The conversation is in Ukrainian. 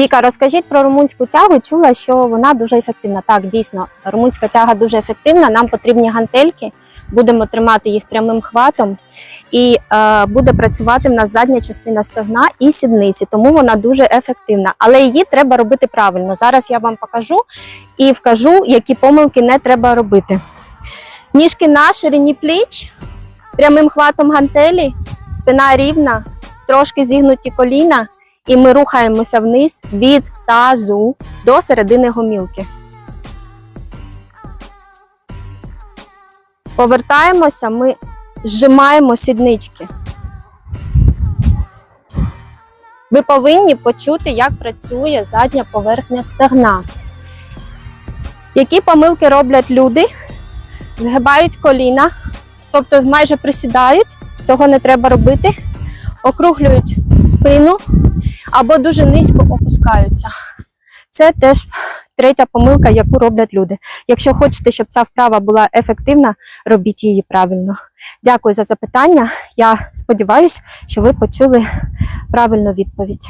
Віка, розкажіть про румунську тягу. Чула, що вона дуже ефективна. Так, дійсно, румунська тяга дуже ефективна. Нам потрібні гантельки. Будемо тримати їх прямим хватом, і е, буде працювати в нас задня частина стегна і сідниці, тому вона дуже ефективна. Але її треба робити правильно. Зараз я вам покажу і вкажу, які помилки не треба робити. Ніжки на ширині пліч, прямим хватом гантелі, спина рівна, трошки зігнуті коліна, і ми рухаємося вниз від тазу до середини гомілки. Повертаємося, ми зжимаємо сіднички. Ви повинні почути, як працює задня поверхня стегна. Які помилки роблять люди? Згибають коліна, тобто майже присідають, цього не треба робити, округлюють спину або дуже низько опускаються. Це теж третя помилка, яку роблять люди. Якщо хочете, щоб ця вправа була ефективна, робіть її правильно. Дякую за запитання. Я сподіваюся, що ви почули правильну відповідь.